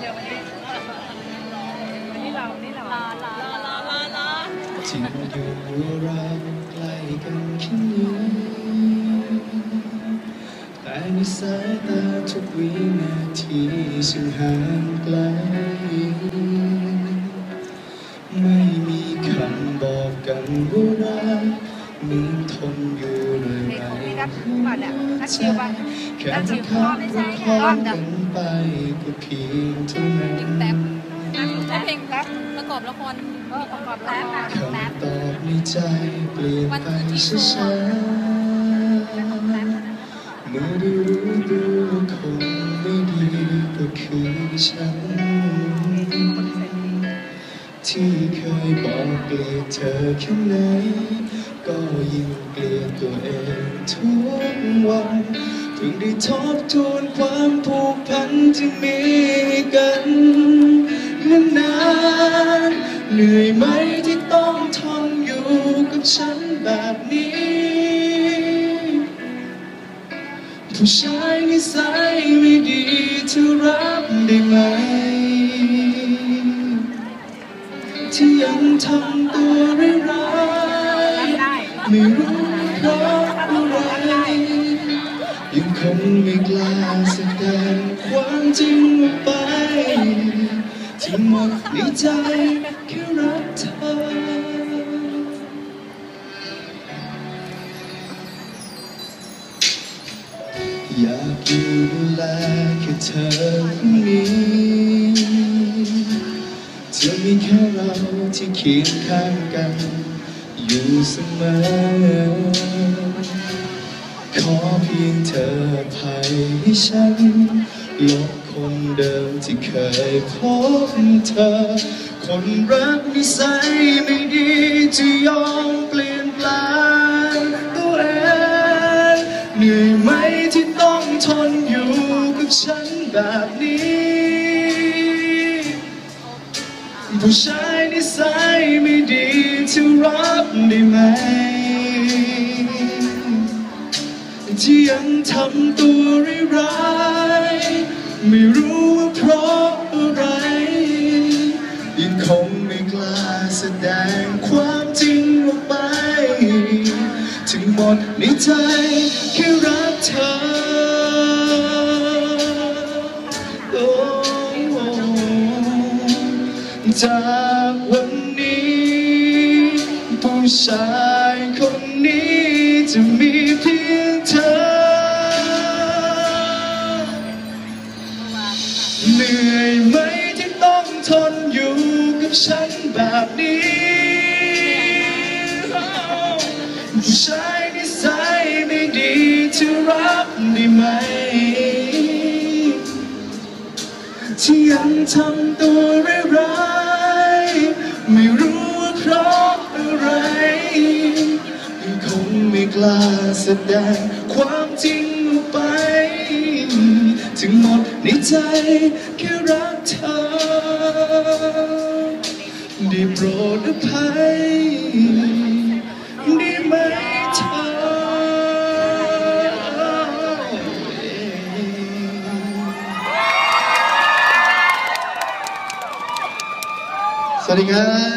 เดี๋ยววันนี้วันนี้เราวันนี้เราลาลาลาลาลาจริงอยู่เราใกล้กันแค่นี้แต่ในสายตาทุกวินาทีฉันห่างไกล ไม่มีคำบอกกันว่ารัก มือนทนอยู่เลงไรของพี่นัทป่ะเนี่ยนัทชิวป่ะแค่จะข้ามคล้องกันไปก็เพียงเท่านั้นแท็บนัทใช้เพลงแป๊บประกอบละครประกอบแล้วนะคำตอบในใจเปลี่ยนไปช้าๆเมื่อได้รู้ตัวคงไม่ดีก็คือฉันที่เคยบอกเกลียดเธอแค่ไหน ก็ยิ่งเกลียดตัวเองทุกวันเพิ่งได้ทบทวนความผูกพันที่มีกันนานเหนื่อยไหมที่ต้องทนอยู่กับฉันแบบนี้ผู้ชายนิสัยไม่ดีเธอรับได้ไหม ที่ยังทำตัวร้าย ไม่รู้เพราะอะไรยังคงไม่กล้าแสดงความจริงออกไปที่หมดในใจแค่รักเธออยากอยู่ดูแลแค่เธอคนนี้จะมีแค่เราที่เคียงข้างกัน อยู่เสมอ ขอเพียงเธอภัยให้ฉันลบคนเดิมที่เคยพบเธอ คนรักนิสัยไม่ดีจะยอมเปลี่ยนแปลงตัวเองเหนื่อยไหมที่ต้องทนอยู่กับฉันแบบนี้ผู้ชาย ที่รับได้ไหม ที่ยังทำตัวร้ายไม่รู้ว่าเพราะอะไร ยังคงไม่กล้าแสดงความจริงออกไป ถึงหมดในใจแค่รักเธอโอ้จ ผู้ชายคนนี้จะมีเพียงเธอ เหนื่อยไหมที่ต้องทนอยู่กับฉันแบบนี้ผู้ชายนิสัยไม่ดีจะรับได้ไหม ที่ยังทำตัวร้ายๆไม่รู้ ล้าแสดงความจริงออกไป ถึงหมดในใจแค่รักเธอได้โปรดอภัยได้ไหมเธอสวัสดีครับ